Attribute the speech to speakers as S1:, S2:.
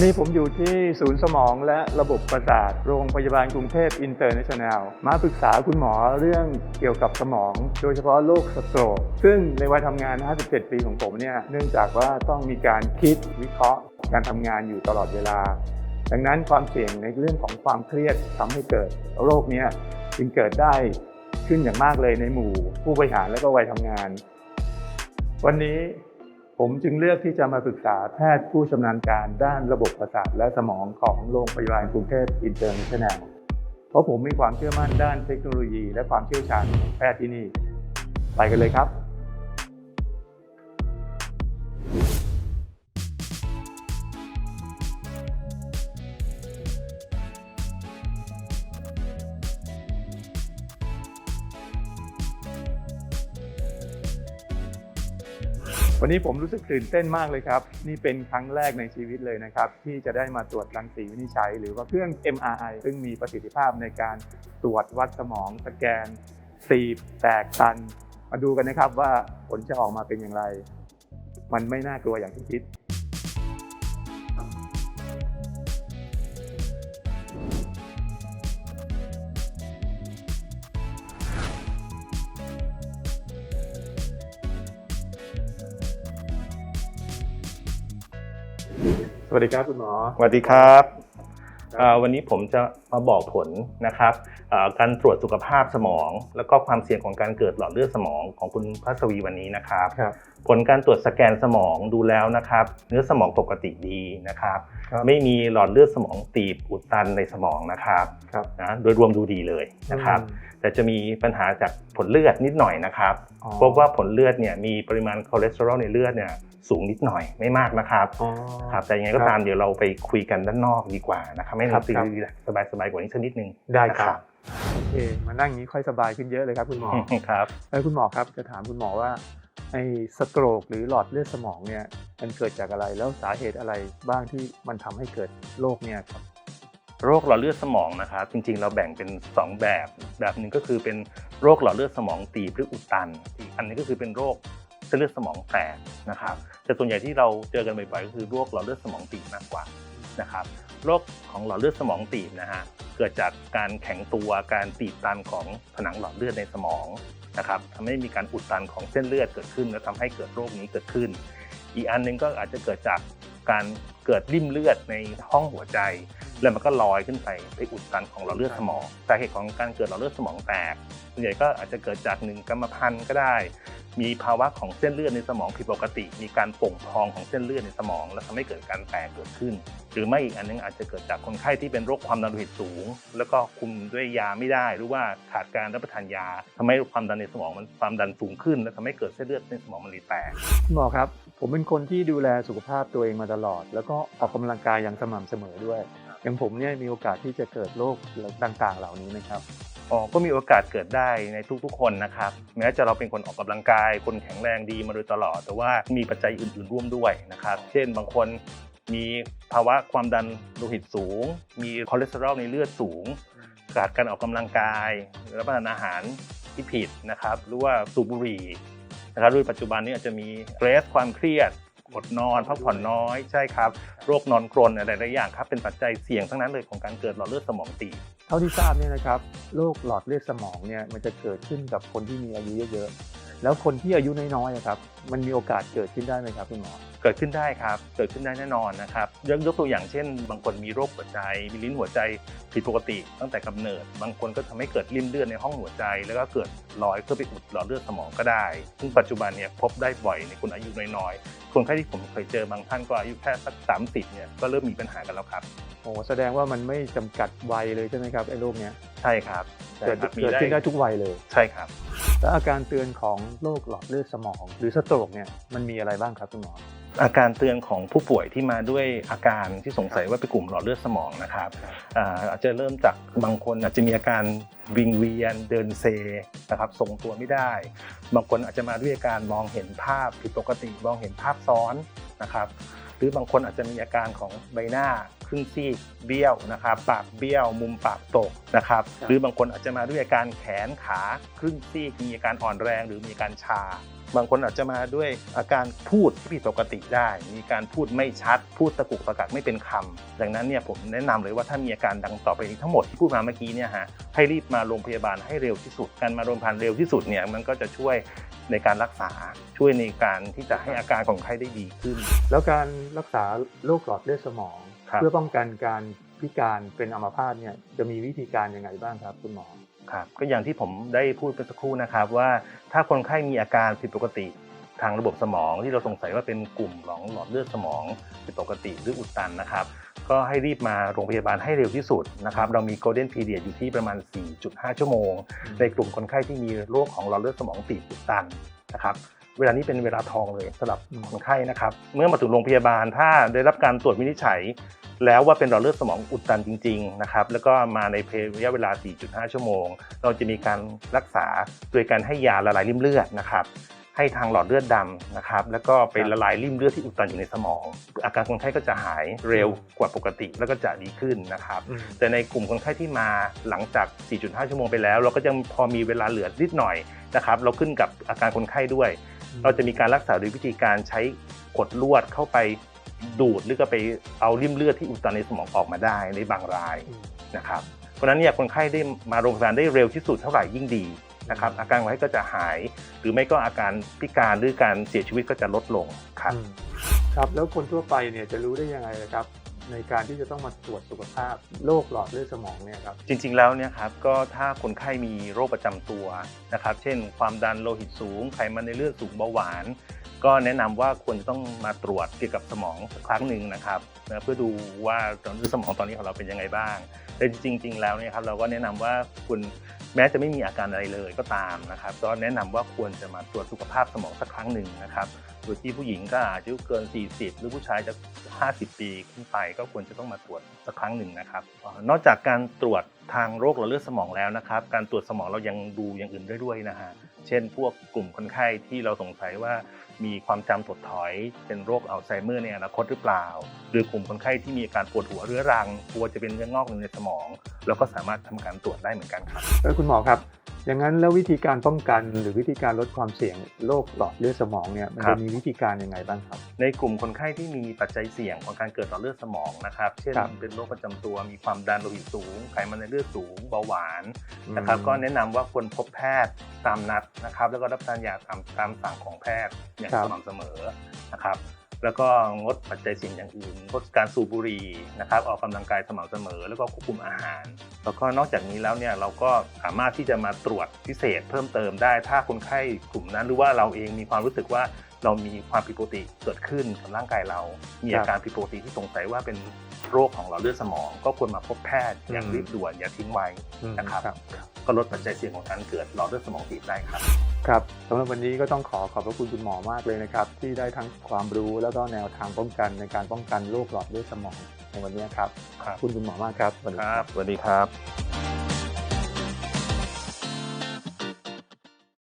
S1: อนนี้ผมอยู่ที่ศูนย์สมองและระบบประสาท โรงพยาบาลกรุงเทพอินเตอร์เนชั่นแนลมาปรึกษาคุณหมอเรื่องเกี่ยวกับสมอง โดยเฉพาะโรคสโตรกซึ่งในวัยทำงาน 57 ปีของผมเนี่ยเนื่องจากว่าต้องมีการคิดวิเคราะห์ การทำงานอยู่ตลอดเวลา ดังนั้นความเสี่ยงในเรื่องของความเครียดทำให้เกิดโรคเนี้จึงเกิดได้ขึ้นอย่างมากเลยในหมู่ ผู้บริหารและก็วัยทำงาน วันนี้ ผมจึงเลือกที่จะมาปรึกษาแพทย์ผู้ชำนาญการด้านระบบประสาทและสมองของโรงพยาบาลกรุงเทพอินเตอร์เนชั่นแนลเพราะผมมีความเชื่อมั่นด้านเทคโนโลยี และความเชี่ยวชาญของแพทย์ที่นี่ ไปกันเลยครับ วันนี้ผมรู้สึกตื่นเต้นมากเลยครับ นี่เป็นครั้งแรกในชีวิตเลยนะครับ ที่จะได้มาตรวจรังสีวินิจฉัย หรือว่าเครื่อง MRI ซึ่งมีประสิทธิภาพในการตรวจวัดสมองสแกนตีบแตกตัน มาดูกันนะครับว่าผลจะออกมาเป็นอย่างไร มันไม่น่ากลัวอย่างที่คิด สวัสดีครับคุณหมอ
S2: สวัสดีครับเอ่อวันนี้ผมจะมาบอกผลนะครับเอ่อการตรวจสุขภาพสมอง แล้วก็ความเสี่ยงของการเกิดหลอดเลือดสมองของคุณพัสวีวันนี้นะครับ
S1: ครับ
S2: ผลการตรวจสแกนสมองดูแล้วนะครับ เนื้อสมองปกติดีนะครับ
S1: ครับ
S2: ไม่มีหลอดเลือดสมองตีบอุดตันในสมองนะครับ
S1: ครับ
S2: นะโดยรวมดูดีเลยนะครับ แต่จะมีปัญหาจากผลเลือดนิดหน่อยนะครับ
S1: อ๋อ
S2: พบว่าผลเลือดเนี่ยมีปริมาณคอเลสเตอรอลในเลือดเนี่ย สูงนิดหน่อยไม่มากนะครับ
S1: อ๋อ
S2: ครับแต่ยังไงก็ตามเดี๋ยวเราไปคุยกันด้านนอกดีกว่านะครับให้
S1: ครั
S2: เรา
S1: บ
S2: ตี
S1: ครับ
S2: สบายสบายๆกว่านี้สักนิดนึง
S1: ได้
S2: นะ
S1: ครับโอเคมานั่งอย่างนี้ค่อยสบายขึ้นเยอะเลยครับคุณหมอ
S2: ครับ
S1: เอ้ยคุณหมอครับจะถามคุณหมอว่าไอ้สโตรกหรือหลอดเลือดสมองเนี่ยมันเกิดจากอะไรแล้วสาเหตุอะไรบ้างที่มันทำให้เกิดโรคเนี่ยครับ
S2: โรคหลอดเลือดสมองนะครับจริงๆ เราแบ่งเป็น 2 แบบ แบบหนึ่งก็คือเป็นโรคหลอดเลือดสมองตีบหรืออุดตันอีกอันหนึงก็คือเป็นโรค เส้นเลือดสมองแตกนะครับ แต่ส่วนใหญ่ที่เราเจอกันบ่อยๆก็คือโรคหลอดเลือดสมองตีบมากกว่านะครับ โรคของหลอดเลือดสมองตีบนะฮะ เกิดจากการแข็งตัว การตีบตันของผนังหลอดเลือดในสมองนะครับทำให้มีการอุดตันของเส้นเลือดเกิดขึ้น และทำให้เกิดโรคนี้เกิดขึ้น อีกอันหนึงก็อาจจะเกิดจากการเกิดริ่มเลือดในห้องหัวใจ แล้วมันก็ลอยขึ้นไปไปอุดตันของหลอดเลือดสมอง สาเหตุของการเกิดหลอดเลือดสมองแตกส่วนใหญ่ก็อาจจะเกิดจากหนึ่งกรรมพันธุ์ก็ได้ มีภาวะของเส้นเลือดในสมองผิดปกติ มีการโป่งพองของเส้นเลือดในสมอง แล้วทำให้เกิดการแตกเกิดขึ้น หรือไม่อีกอันนึงอาจจะเกิดจากคนไข้ที่เป็นโรคความดันโลหิตสูง แล้วก็คุมด้วยยาไม่ได้ หรือว่าขาดการรับประทานยาทำให้ความดันในสมองมันความดันสูงขึ้น และทำให้เกิดเส้นเลือดในสมองมันรีแตก
S1: คุณหมอครับ ผมเป็นคนที่ดูแลสุขภาพตัวเองมาตลอด แล้วก็ออกกำลังกายอย่างสม่ำเสมอด้วยอย่างผมเนี่ยมีโอกาสที่จะเกิดโรคต่างๆ เหล่านี้นะครับ
S2: อ๋อก็มีโอกาสเกิดได้ในทุกๆ คนนะครับแม้จะเราเป็นคนออกกำลังกาย คนแข็งแรงดีมาโดยตลอด แต่ว่ามีปัจจัยอื่นๆร่วมด้วยนะครับ เช่นบางคนมีภาวะความดันโลหิตสูง มีคอเลสเตอรอลในเลือดสูง ขาดการออกกำลังกายรับประทานอาหารที่ผิดนะครับ หรือว่าสูบบุหรี่นะครับด้วยปัจจุบันนี้อาจจะมีเตรสความเครียด อดนอนพักผ่อนน้อยใช่ครับโรคนอนกรนอะไรหลายอย่างครับเป็นปัจจัยเสี่ยงทั้งนั้นเลยของการเกิดหลอดเลือดสมองตีบ
S1: เท่าที่ทราบเนี่ยนะครับโรคหลอดเลือดสมองเนี่ยมันจะเกิดขึ้นกับคนที่มีอายุเยอะ แล้วคนที่อายุน้อยๆอะครับ มันมีโอกาสเกิดขึ้นได้ไหมครับคุณหมอ
S2: เกิดขึ้นได้ครับ เกิดขึ้นได้แน่นอนนะครับยกยกตัวอย่างเช่น บางคนมีโรคหัวใจ มีลิ้นหัวใจผิดปกติตั้งแต่กำเนิด บางคนก็ทำให้เกิดริ่มเลือดในห้องหัวใจ แล้วก็เกิดรอยเพื่อไปอุดหลอดเลือดสมองก็ได้ ซึ่งปัจจุบันเนี่ยพบได้บ่อยในคนอายุน้อยๆ คนไข้ที่ผมเคยเจอบางท่านก็อายุแค่สักสามสิบเนี่ยก็เริ่มมีปัญหากันแล้วครับ
S1: โอ้แสดงว่ามันไม่จำกัดวัยเลยใช่ไหมครับไอ้โรคเนี้ย
S2: ใช่ครับใช่
S1: เกิด
S2: ครับมี
S1: เกิดขึ้นได้ทุกวัยเลย
S2: ใช่ครับ
S1: แล้วอาการเตือนของโรคหลอดเลือดสมอง หรือสโตรกเนี่ยมันมีอะไรบ้างครับคุณหมอ
S2: อาการเตือนของผู้ป่วยที่มาด้วยอาการที่สงสัยว่าเป็นกลุ่มหลอดเลือดสมองนะครับอาอาจจะเริ่มจากบางคนอาจจะมีอาการวิงเวียนเดินเซนะครับทรงตัวไม่ได้ บางคนอาจจะมาด้วยอาการมองเห็นภาพผิดปกติมองเห็นภาพซ้อนนะครับ หรือบางคนอาจจะมีอาการของใบหน้าครึ่งซีกเบี้ยวนะครับปากเบี้ยว มุมปากตกนะครับ
S1: ครับ
S2: หรือบางคนอาจจะมาด้วยอาการแขนขาครึ่งซีกมีอาการอ่อนแรงหรือมีอาการชาบางคนอาจจะมาด้วยอาการพูดที่ผิดปกติได้ มีการพูดไม่ชัด พูดตะกุกตะกักไม่เป็นคำดังนั้นเนี่ยผมแนะนำเลยว่าถ้ามีอาการดังต่อไปนี้ทั้งหมดที่พูดมาเมื่อกี้เนี่ยฮะให้รีบมาโรงพยาบาลให้เร็วที่สุด การมาโรงพยาบาลเร็วที่สุดเนี่ยมันก็จะช่วย ในการรักษาช่วยในการที่จะให้อาการของคนไข้ได้ดีขึ้น
S1: แล้วการรักษาโรคหลอดเลือดสมอง
S2: ครับ
S1: เพื่อป้องกันการพิการเป็นอัมพาตเนี่ยจะมีวิธีการยังไงบ้างครับคุณหมอ
S2: ครับก็อย่างที่ผมได้พูดไปสักครู่นะครับว่าถ้าคนไข้มีอาการผิดปกติ ทางระบบสมองที่เราสงสัยว่าเป็นกลุ่มของหลอดเลือดสมองผิดปกติหรืออุดตันนะครับ ก็ให้รีบมาโรงพยาบาลให้เร็วที่สุดนะครับ เรามี golden period อยู่ที่ประมาณ 4.5 ชั่วโมง ในกลุ่มคนไข้ที่มีโรคของหลอดเลือดสมองตีบอุดตันนะครับเวลานี้เป็นเวลาทองเลยสำหรับ
S1: อืม
S2: คนไข้นะครับ เมื่อมาถึงโรงพยาบาลถ้าได้รับการตรวจวินิจฉัย แล้วว่าเป็นหลอดเลือดสมองอุดตันจริงๆนะครับแล้วก็มาในระยะเวลา 4.5 ชั่วโมง เราจะมีการรักษาโดยการให้ยาละลายริ่มเลือดนะครับ ให้ทางหลอดเลือดดำนะครับแล้วก็ไปละลายริ่มเลือดที่อุดตันอยู่ในสมอง อาการคนไข้ก็จะหายเร็วกว่าปกติแล้วก็จะดีขึ้นนะครับ
S1: อืม
S2: แต่ในกลุ่มคนไข้ที่มาหลังจาก 4.5 ชั่วโมงไปแล้ว เราก็ยังพอมีเวลาเหลือนิดหน่อยนะครับเราขึ้นกับอาการคนไข้ด้วย เราจะมีการรักษาโดยวิธีการใช้กดลวดเข้าไปดูดหรือก็ไปเอาริ่มเลือดที่อุดตันในสมองออกมาได้ในบางราย
S1: อืม
S2: นะครับเพราะฉะนั้นเนี่ยคนไข้ได้มาโรงพยาบาลได้เร็วที่สุดเท่าไหร่ยิ่งดี นะครับอาการคนไข้ก็จะหาย หรือไม่ก็อาการพิการหรือการเสียชีวิตก็จะลดลงครับ
S1: อืมครับแล้วคนทั่วไปเนี่ยจะรู้ได้ยังไงครับในการที่จะต้องมาตรวจสุขภาพโรคหลอดเลือดสมองเนี่ยครับ
S2: จริงๆแล้วเนี่ยครับก็ถ้าคนไข้มีโรคประจำตัวนะครับ เช่น ความดันโลหิตสูงไขมันในเลือดสูงเบาหวาน ก็แนะนำว่าควรจะต้องมาตรวจเกี่ยวกับสมองสักครั้งหนึ่งนะครับนะเพื่อดูว่าตอนนี้สมองตอนนี้ของเราเป็นยังไงบ้าง แต่จริง ๆ แล้วเนี่ยครับเราก็แนะนำว่าคุณ แม้จะไม่มีอาการอะไรเลยก็ตามนะครับ ก็แนะนำว่าควรจะมาตรวจสุขภาพสมองสักครั้งหนึ่งนะครับ โดยที่ผู้หญิงก็อายุเกิน 40 หรือผู้ชายจะ 50 ปีขึ้นไป ก็ควรจะต้องมาตรวจสักครั้งหนึ่งนะครับ นอกจากการตรวจทางโรคหลอดเลือดสมองแล้วนะครับ การตรวจสมองเรายังดูอย่างอื่นได้ด้วยนะฮะ เช่น พวกกลุ่มคนไข้ที่เราสงสัยว่า มีความจำถดถอยเป็นโรคอัลไซเมอร์ในอนาคตหรือเปล่า หรือกลุ่มคนไข้ที่มีอาการปวดหัวเรื้อรังกลัวจะเป็นเนื้องอกในสมองเราก็สามารถทำการตรวจได้เหมือนกันครับ
S1: เออคุณหมอครับ อย่างนั้นแล้ววิธีการป้องกันหรือวิธีการลดความเสี่ยงโรคหลอดเลือดสมองเนี่ยมัน
S2: ครั
S1: จะ
S2: บ
S1: มีวิธีการยังไงบ้างครับ
S2: ในกลุ่มคนไข้ที่มีปัจจัยเสี่ยงของการเกิดหลอดเลือดสมองนะครับเช่น
S1: ครับ
S2: เป็นโรคประจำตัวมีความดันโลหิตสูงไขมันในเลือดสูงเบาหวานนะครับก็แนะนำว่าควรพบแพทย์ตามนัดนะครับแล้วก็รับประทานยาตามตามสั่งของแพทย์อย่างสม่ำเสมอนะครับแล้วก็งดปัจจัยเสี่ยงอย่างอื่นงดการสูบบุหรี่นะครับออกกำลังกายสม่ำเสมอ แล้วก็ควบคุมอาหาร แล้วก็นอกจากนี้แล้วเนี่ยเราก็สามารถที่จะมาตรวจพิเศษเพิ่มเติมได้ ถ้าคนไข้กลุ่มนั้นหรือว่าเราเองมีความรู้สึกว่าเรามีความผิดปกติเกิดขึ้นกับร่างกายเรา มีอาการผิดปกติที่สงสัยว่าเป็น โรคของหลอดเลือดสมอง ก็ควรมาพบแพทย์อย่างรีบด่วนอย่าทิ้งไว้
S1: อืม
S2: นะครับก็ลดปัจจัยเสี่ยงของการเกิดหลอดเลือดสมองตีบได้ครับ
S1: ครับสำหรับวันนี้ก็ต้องขอขอบพระคุณคุณหมอมากเลยนะครับ ที่ได้ทั้งความรู้แล้วก็แนวทางป้องกันในการป้องกันโรคหลอดเลือดสมองในวันนี้ครับ
S2: ครับ
S1: ขอบคุณคุณหมอมากครับสวัสดี
S2: ครับสวัสดีครับ